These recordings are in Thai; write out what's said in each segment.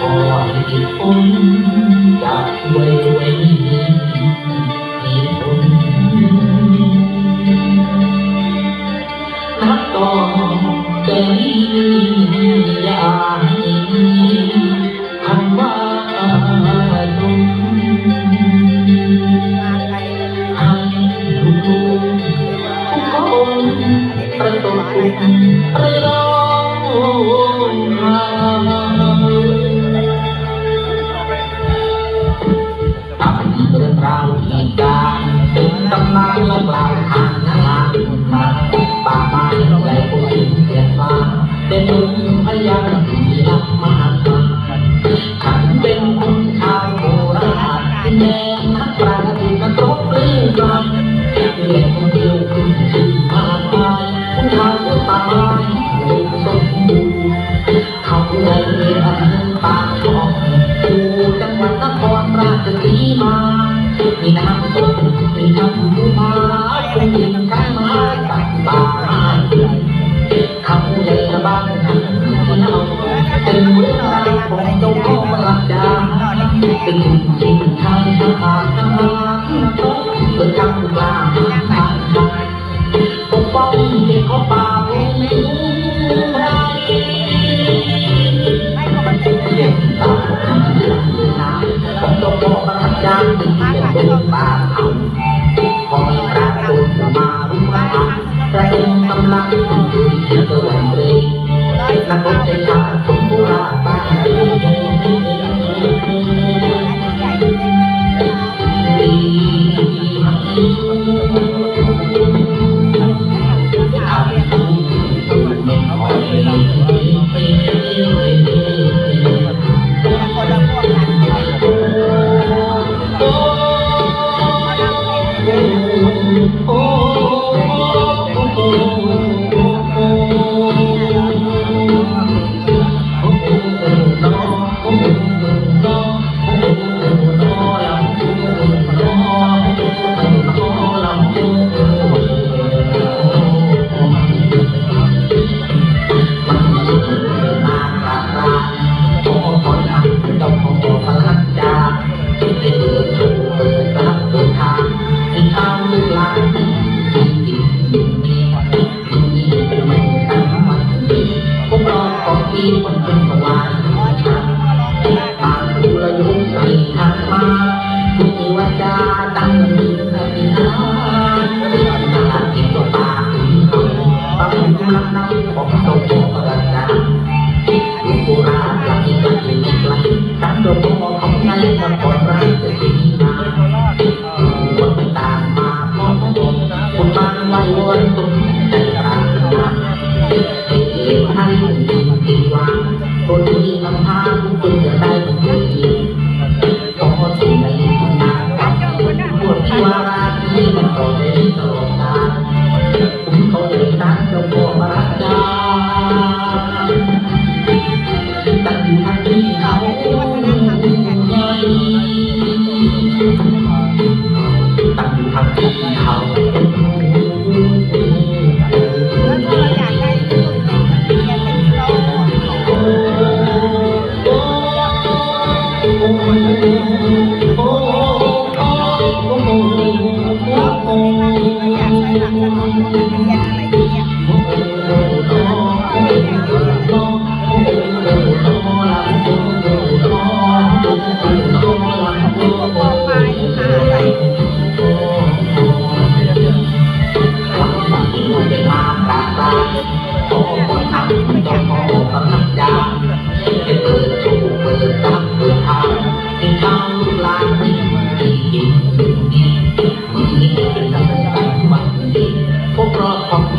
ขอให้พ้นจากช่วยรวยนี้มีผลนับต่อแต่นี้อย่างนี้คำว่าลงห้ทุกทุกคนประสบสุขประ เรื่องราวที่การเป็นตำนานและกล่าวขานนามาป่าไม้ใหญ่ผู้หญิงเปลี่ยนมาเป็น เป็นเรื่องราวของเจ้าพ่อรักดาเป็นจริงทางทหารทารเปิดทางกลางทางปกป้องเด็กเขาป่าเป็นไรเสียงตาผมต้องบอกประทับใจเป็นเสียงดวงตาเขาพอมีปรากฏมารุ่งร่างแต่ยังกำลังตื่นเต้นตัวเองนักรบใจชาส พว คนที่นำพาคุณจึงจะได้เป็นคนดีขอสิ่งใดที่นานกับปวดที่วาราที่มันต่อได้ตลอดกาลผมเขาเดินทางเจ้า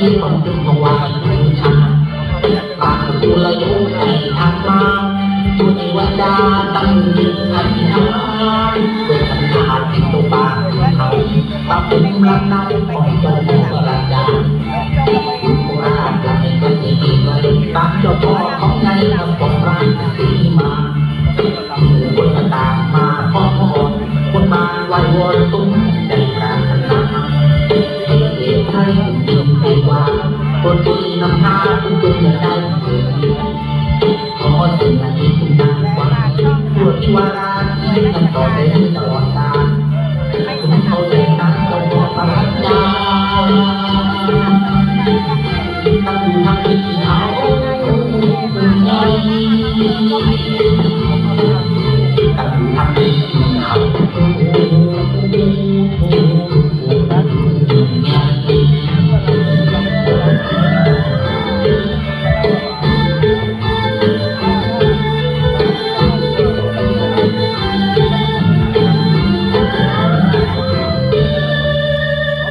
ยี่ปองดึงของวานบูชาปากกุลยุให้ทางมาจุนิวดาตั้งยิงอธิษฐานเพื่อสัญญาที่ตัวปากเขาปากเป็นรักน้ำของตัวโมกราจาโบราณจะไม่เคยมีเลยตามเจ้าพ่อของไงกับของร้าสีมาคนก็ตามมาขอพรคนมาไหววอนตุ้มใจปรารถนาให้เคนที่นำพาคุณจงอย่าได้เกิดขอสิ่งนี้คุณนางวันตัวที่วาราที่นำต่อไปตลอดกาลคุณเข้าเลยตั้งตัวปรัญญาตั้งอยู่ทางที่เขาเป็นไง